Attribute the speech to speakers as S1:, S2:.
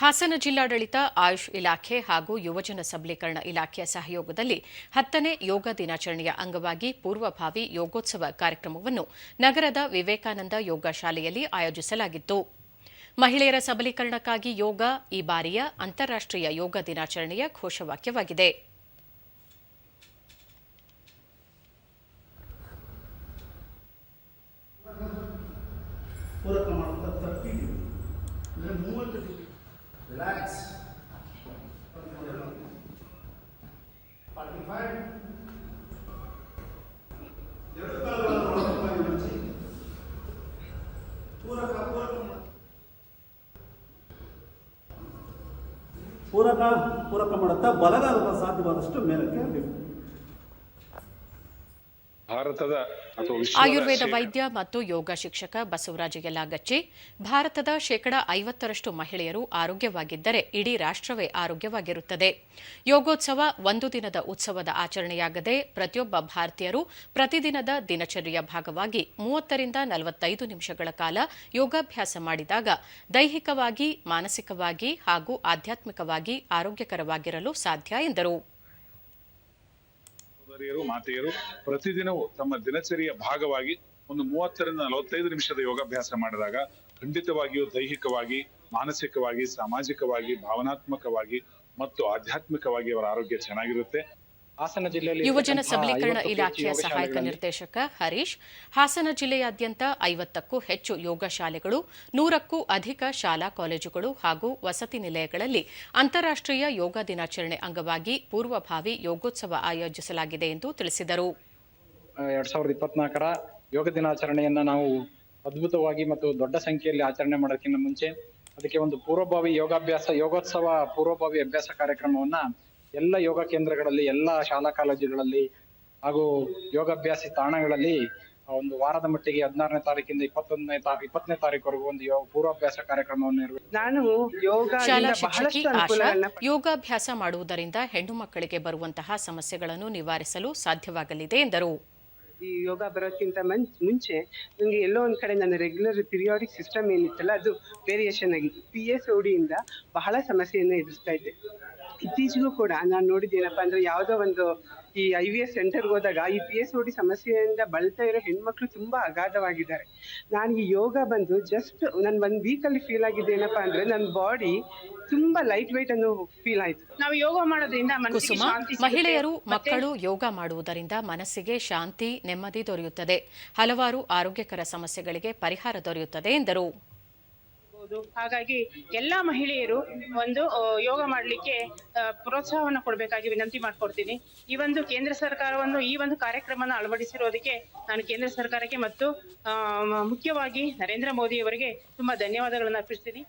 S1: ಹಾಸನ ಜಿಲ್ಲಾಡಳಿತ, ಆಯುಷ್ ಇಲಾಖೆ ಹಾಗೂ ಯುವಜನ ಸಬಲೀಕರಣ ಇಲಾಖೆಯ ಸಹಯೋಗದಲ್ಲಿ ಹತ್ತನೇ ಯೋಗ ದಿನಾಚರಣೆಯ ಅಂಗವಾಗಿ ಪೂರ್ವಭಾವಿ ಯೋಗೋತ್ಸವ ಕಾರ್ಯಕ್ರಮವನ್ನು ನಗರದ ವಿವೇಕಾನಂದ ಯೋಗ ಶಾಲೆಯಲ್ಲಿ ಆಯೋಜಿಸಲಾಗಿತ್ತು. ಮಹಿಳೆಯರ ಸಬಲೀಕರಣಕ್ಕಾಗಿ ಯೋಗ ಈ ಬಾರಿಯ ಅಂತಾರಾಷ್ಟ್ರೀಯ ಯೋಗ ದಿನಾಚರಣೆಯ ಘೋಷವಾಕ್ಯವಾಗಿದೆ.
S2: ಪೂರಕ ತರ್ಟಿ ಅಂದರೆ ಮೂವತ್ತು ಡಿಗ್ರಿ ರಿಲ್ಯಾಕ್ಸ್ ಫಾರ್ಟಿ ಫೈವ್ ಎರಡು ಕಾಲುಗಳನ್ನು ಒಳಗೆ ಮುಚ್ಚಿ ಪೂರಕ ಪೂರಕ ಮಾಡು. ಪೂರಕ ಪೂರಕ ಮಾಡುತ್ತಾ ಬಲಗಾಲದ ಸಾಧ್ಯವಾದಷ್ಟು ಮೇಲಕ್ಕೆ lift.
S3: ಭಾರತದ
S1: ಆಯುರ್ವೇದ ವೈದ್ಯ ಮತ್ತು ಯೋಗ ಶಿಕ್ಷಕ ಬಸವರಾಜ ಯಲಾಗಚ್ಚಿ ಭಾರತದ ಶೇಕಡ ಐವತ್ತರಷ್ಟು ಮಹಿಳೆಯರು ಆರೋಗ್ಯವಾಗಿದ್ದರೆ ಇಡೀ ರಾಷ್ಟ್ರವೇ ಆರೋಗ್ಯವಾಗಿರುತ್ತದೆ. ಯೋಗೋತ್ಸವ ಒಂದು ದಿನದ ಉತ್ಸವದ ಆಚರಣೆಯಾಗದೆ ಪ್ರತಿಯೊಬ್ಬ ಭಾರತೀಯರು ಪ್ರತಿದಿನದ ದಿನಚರ್ಯೆಯ ಭಾಗವಾಗಿ ಮೂವತ್ತರಿಂದ ನಲವತ್ತೈದು ನಿಮಿಷಗಳ ಕಾಲ ಯೋಗಾಭ್ಯಾಸ ಮಾಡಿದಾಗ ದೈಹಿಕವಾಗಿ ಮಾನಸಿಕವಾಗಿ ಹಾಗೂ ಆಧ್ಯಾತ್ಮಿಕವಾಗಿ ಆರೋಗ್ಯಕರವಾಗಿರಲು ಸಾಧ್ಯ ಎಂದರು.
S3: ಸಹೋದರಿಯರು, ಮಾತೆಯರು, ಪ್ರತಿದಿನವೂ ತಮ್ಮ ದಿನಚರಿಯ ಭಾಗವಾಗಿ ಒಂದು ಮೂವತ್ತರಿಂದ ನಲವತ್ತೈದು ನಿಮಿಷದ ಯೋಗಾಭ್ಯಾಸ ಮಾಡಿದಾಗ ಖಂಡಿತವಾಗಿಯೂ ದೈಹಿಕವಾಗಿ, ಮಾನಸಿಕವಾಗಿ, ಸಾಮಾಜಿಕವಾಗಿ, ಭಾವನಾತ್ಮಕವಾಗಿ ಮತ್ತು ಆಧ್ಯಾತ್ಮಿಕವಾಗಿ ಅವರ ಆರೋಗ್ಯ ಚೆನ್ನಾಗಿರುತ್ತೆ.
S4: ಹಾಸನ ಜಿಲ್ಲೆಯಲ್ಲಿ
S1: ಯುವಜನ ಸಬಲೀಕರಣ ಇಲಾಖೆಯ ಸಹಾಯಕ ನಿರ್ದೇಶಕ ಹರೀಶ್ ಹಾಸನ ಜಿಲ್ಲೆಯಾದ್ಯಂತ ಐವತ್ತಕ್ಕೂ ಹೆಚ್ಚು ಯೋಗ ಶಾಲೆಗಳು ನೂರಕ್ಕೂ ಅಧಿಕ ಶಾಲಾ ಕಾಲೇಜುಗಳು ಹಾಗೂ ವಸತಿ ನಿಲಯಗಳಲ್ಲಿ ಅಂತಾರಾಷ್ಟೀಯ ಯೋಗ ದಿನಾಚರಣೆ ಅಂಗವಾಗಿ ಪೂರ್ವಭಾವಿ ಯೋಗೋತ್ಸವ ಆಯೋಜಿಸಲಾಗಿದೆ ಎಂದು ತಿಳಿಸಿದರು.
S4: ಎರಡ್ ಸಾವಿರದ ಇಪ್ಪತ್ನಾಲ್ಕರ ಯೋಗ ದಿನಾಚರಣೆಯನ್ನ ನಾವು ಅದ್ಭುತವಾಗಿ ಮತ್ತು ದೊಡ್ಡ ಸಂಖ್ಯೆಯಲ್ಲಿ ಆಚರಣೆ ಮಾಡೋದಕ್ಕಿಂತ ಮುಂಚೆ ಅದಕ್ಕೆ ಒಂದು ಪೂರ್ವಭಾವಿ ಯೋಗಾಭ್ಯಾಸ ಯೋಗೋತ್ಸವ ಪೂರ್ವಭಾವಿ ಅಭ್ಯಾಸ ಕಾರ್ಯಕ್ರಮವನ್ನ ಎಲ್ಲ ಯೋಗ ಕೇಂದ್ರಗಳಲ್ಲಿ ಎಲ್ಲ ಶಾಲಾ ಕಾಲೇಜುಗಳಲ್ಲಿ ಹಾಗೂ ಯೋಗಾಭ್ಯಾಸಿ ತಾಣಗಳಲ್ಲಿ ಒಂದು ವಾರದ ಮಟ್ಟಿಗೆ ಹದಿನಾರನೇ ತಾರೀಕಿಂದ ಇಪ್ಪತ್ತೊಂದನೇ ತಾ ಇಪ್ಪತ್ತನೇ ತಾರೀಕುವರೆಗೂ ಒಂದು ಯೋಗ ಪೂರ್ವಾಭ್ಯಾಸ ಕಾರ್ಯಕ್ರಮವನ್ನು
S5: ನಾನು ಯೋಗ
S1: ಶಾಲಾ ಶಿಕ್ಷಕಿ
S5: ಬಹಳಷ್ಟು
S1: ಆಶಾ ಯೋಗಾಭ್ಯಾಸ ಮಾಡುವುದರಿಂದ ಹೆಣ್ಣು ಮಕ್ಕಳಿಗೆ ಬರುವಂತಹ ಸಮಸ್ಯೆಗಳನ್ನು ನಿವಾರಿಸಲು ಸಾಧ್ಯವಾಗಲಿದೆ ಎಂದರು.
S5: ಈ ಯೋಗ ಬರೋಕ್ಕಿಂತ ಮುಂಚೆ ನನಗೆ ಎಲ್ಲೋ ಒಂದು ಕಡೆ ನನ್ನ ರೆಗ್ಯುಲರ್ ಪಿರಿಯಾಡಿಕ್ ಸಿಸ್ಟಮ್ ಏನಿತ್ತಲ್ಲ ಅದು ವೇರಿಯೇಷನ್ ಆಗಿತ್ತು. ಪಿ ಎಸ್ ಇಂದ ಬಹಳ ಸಮಸ್ಯೆಯನ್ನು ಎದುರಿಸ್ತಾ ಇದ್ದೆ. ಇತ್ತೀಚೆಗೂ ಕೂಡ ನಾನು ನೋಡಿದ್ದೇನಪ್ಪ ಅಂದ್ರೆ ಯಾವುದೋ ಒಂದು ಈ ಐ ವಿ ಎಸ್ ಸೆಂಟರ್ಗೆ ಹೋದಾಗ ಈ ಪಿ ಎಸ್ ಡಿ ಸಮಸ್ಯೆಯಿಂದ ಬಳತಾ ಇರೋ ಹೆಣ್ಮಕ್ಳು ತುಂಬಾ ಅಗಾಧವಾಗಿದ್ದಾರೆ. ನಾನು ಈ ಯೋಗ ಬಂದು ಜಸ್ಟ್ ನನ್ ಒಂದ್ ವೀಕ್ ಅಲ್ಲಿ ಫೀಲ್ ಆಗಿದ್ದೆ ಏನಪ್ಪಾ ಅಂದ್ರೆ ನನ್ನ ಬಾಡಿ ತುಂಬಾ ಲೈಟ್ weight ಅನ್ನು ಫೀಲ್ ಆಯ್ತು. ನಾವು ಯೋಗ ಮಾಡೋದ್ರಿಂದ ಮನಸ್ಸಿಗೆ
S1: ಕುಸುಮ
S5: ಶಾಂತಿ
S1: ಮಹಿಳೆಯರು ಮಕ್ಕಳು ಯೋಗ ಮಾಡುವುದರಿಂದ ಮನಸ್ಸಿಗೆ ಶಾಂತಿ ನೆಮ್ಮದಿ ದೊರೆಯುತ್ತದೆ. ಹಲವಾರು ಆರೋಗ್ಯಕರ ಸಮಸ್ಯೆಗಳಿಗೆ ಪರಿಹಾರ ದೊರೆಯುತ್ತದೆ ಎಂದರು.
S6: ಆಗ್ಬೋದು. ಹಾಗಾಗಿ ಎಲ್ಲಾ ಮಹಿಳೆಯರು ಒಂದು ಯೋಗ ಮಾಡಲಿಕ್ಕೆ ಪ್ರೋತ್ಸಾಹವನ್ನು ಕೊಡಬೇಕಾಗಿ ವಿನಂತಿ ಮಾಡ್ಕೊಡ್ತೀನಿ ಈ ಒಂದು ಕೇಂದ್ರ ಸರ್ಕಾರವನ್ನು, ಈ ಒಂದು ಕಾರ್ಯಕ್ರಮನ ಅಳವಡಿಸಿರೋದಕ್ಕೆ ನಾನು ಕೇಂದ್ರ ಸರ್ಕಾರಕ್ಕೆ ಮತ್ತು ಮುಖ್ಯವಾಗಿ ನರೇಂದ್ರ ಮೋದಿಯವರಿಗೆ ತುಂಬಾ ಧನ್ಯವಾದಗಳನ್ನು ಅರ್ಪಿಸ್ತೀನಿ